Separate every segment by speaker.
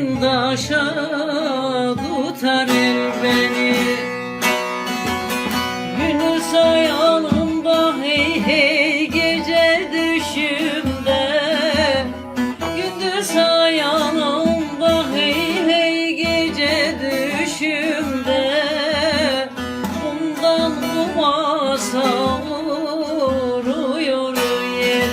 Speaker 1: için daşa tutar el beni. Gündüz yanımda hey hey gece düşümde. Gündüz yanımda hey hey gece düşümde. Bundan kuma savuruyor yer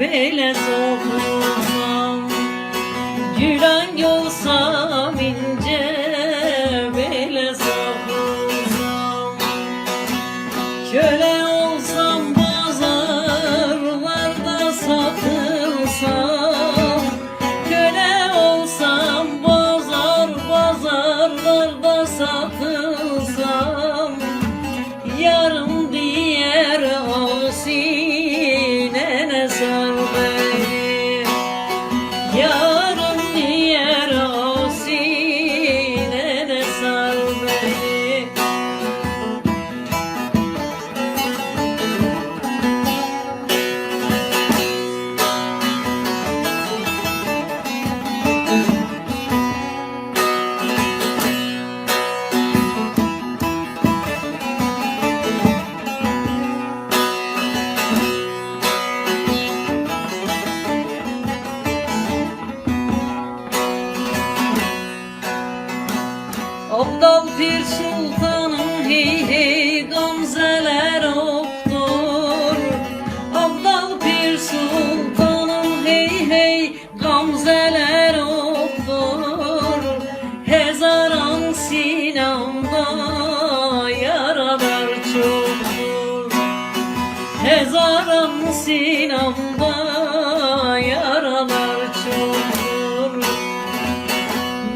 Speaker 1: bele sokulsam Gülen olsam ince bele sokulsam Köle Sultanım hey hey gamzeler oktur. Abdal Sultanım hey hey gamzeler oktur. Hezaran sinamda yaralar çoktur. Hezaran sinamda yaralar çoktur.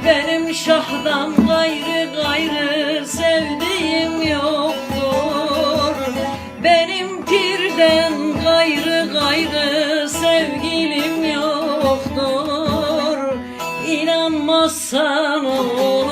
Speaker 1: Benim şahdan gayrı gayrı sevgilim yoktur. İnanmazsan o